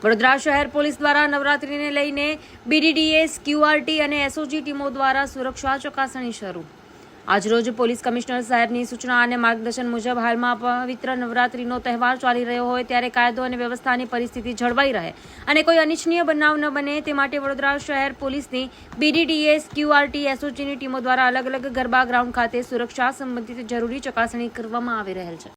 વડોદરા શહેર પોલીસ દ્વારા નવરાત્રીને લઈને બીડીડીએસ ક્યુઆરટી અને એસઓજી ટીમો દ્વારા સુરક્ષા ચકાસણી શરૂ. આજરોજ પોલીસ કમિશનર સાહેબની સૂચના અને માર્ગદર્શન મુજબ હાલમાં પવિત્ર નવરાત્રીનો તહેવાર ચાલી રહ્યો હોય ત્યારે કાયદો અને વ્યવસ્થાની પરિસ્થિતિ જળવાઈ રહે અને કોઈ અનિચ્છનીય બનાવ ન બને તે માટે વડોદરા શહેર પોલીસની બીડીડીએસ ક્યુઆરટી એસઓજીની ટીમો દ્વારા અલગ અલગ ગરબા ગ્રાઉન્ડ ખાતે સુરક્ષા સંબંધિત જરૂરી ચકાસણી કરવામાં આવી રહેલ છે.